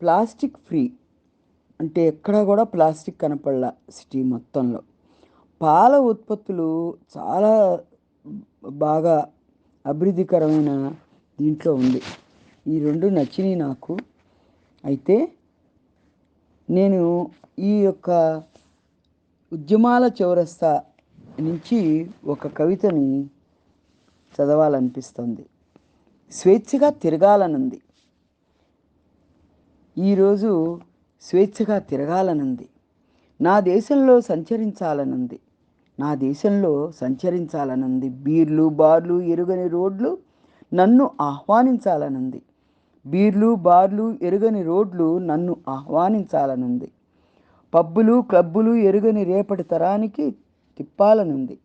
Plastic free అంటే ఎక్కడ కూడా ప్లాస్టిక్ కనపడలా సిటీ మొత్తంలో. పాల ఉత్పత్తులు చాలా బాగా అభివృద్ధికరమైన దీంట్లో ఉంది. ఈ రెండు నచ్చినాయి నాకు. అయితే నేను ఈ యొక్క ఉద్యమాల చౌరస్తా నుంచి ఒక కవితని చదవాలనిపిస్తుంది. స్వేచ్ఛగా తిరగాలనుంది. ఈరోజు స్వేచ్ఛగా తిరగాలనుంది. నా దేశంలో సంచరించాలనుంది. నా దేశంలో సంచరించాలనుంది. బీర్లు బార్లు ఎరుగని రోడ్లు నన్ను ఆహ్వానించాలనుంది. బీర్లు బార్లు ఎరుగని రోడ్లు నన్ను ఆహ్వానించాలనుంది. పబ్బులు క్లబ్బులు ఎరుగని రేపటి తరానికి తిప్పాలనుంది.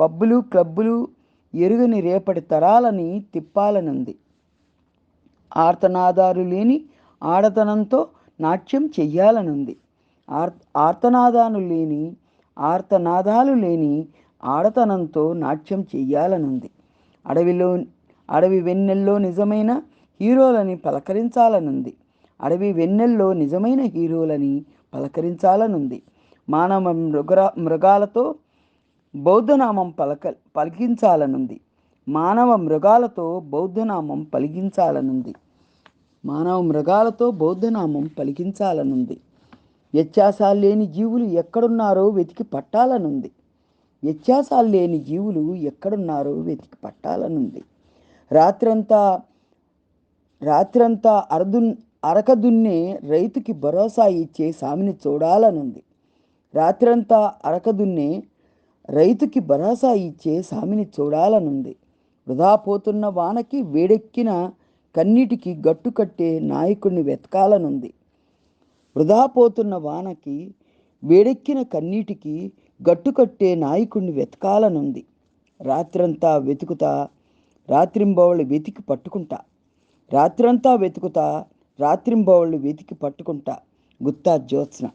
పబ్బులు క్లబ్బులు ఎరుగని రేపటి తరాలని తిప్పాలనుంది. ఆర్తనాదాలు లేని ఆడతనంతో నాట్యం చెయ్యాలనుంది. ఆర్ ఆర్తనాదాలు లేని ఆర్తనాదాలు లేని ఆడతనంతో నాట్యం చెయ్యాలనుంది. అడవిలో అడవి వెన్నెల్లో నిజమైన హీరోలని పలకరించాలనుంది. అడవి వెన్నెల్లో నిజమైన హీరోలని పలకరించాలనుంది. మానవ మృగరా మృగాలతో బౌద్ధనామం పలక పలికించాలనుంది. మానవ మృగాలతో బౌద్ధనామం పలికించాలనుంది. మానవ మృగాలతో బౌద్ధనామం పలికించాలనుంది. వ్యత్యాసాలు లేని జీవులు ఎక్కడున్నారో వెతికి పట్టాలనుంది. వ్యత్యాసాలు లేని జీవులు ఎక్కడున్నారో వెతికి పట్టాలనుంది. రాత్రంతా రాత్రంతా అరదు అరకదున్నే రైతుకి భరోసా ఇచ్చే సామిని చూడాలనుంది. రాత్రంతా అరకదున్నే రైతుకి భరోసా ఇచ్చే సామిని చూడాలనుంది. వృధా పోతున్న వానకి వేడెక్కిన కన్నీటికి గట్టు కట్టే నాయకుడిని వెతకాలనుంది. వృధా పోతున్న వానకి వేడెక్కిన కన్నీటికి గట్టు కట్టే నాయకుడిని వెతకాలనుంది. రాత్రంతా వెతుకుతా రాత్రింబవళ్ళు వెతికి పట్టుకుంటా. రాత్రంతా వెతుకుతా రాత్రింబవళ్ళు వెతికి పట్టుకుంటా. గుత్తా జ్యోత్స్న